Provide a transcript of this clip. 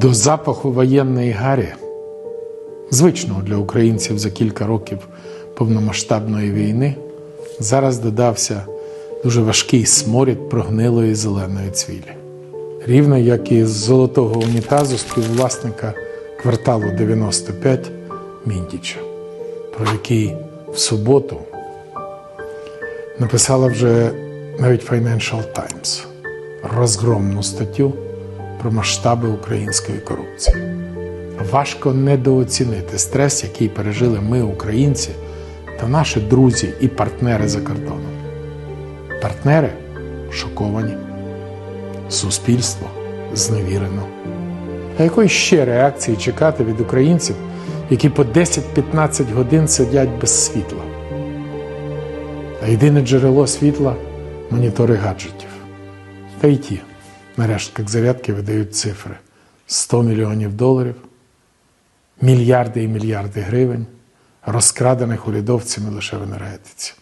До запаху воєнної гарі, звичного для українців за кілька років повномасштабної війни, зараз додався дуже важкий сморід прогнилої зеленої цвілі. Рівно як і з золотого унітазу співвласника кварталу 95 Міндіча, про який в суботу написала вже навіть Financial Times розгромну статтю про масштаби української корупції. Важко недооцінити стрес, який пережили ми, українці, та наші друзі і партнери за кордоном. Партнери шоковані, суспільство зневірено. А якої ще реакції чекати від українців, які по 10-15 годин сидять без світла? А єдине джерело світла монітори гаджетів. Та й ті, на рештках зарядки видають цифри: 100 мільйонів доларів, мільярди і мільярди гривень, розкрадених урядовцями лише в енергетиці.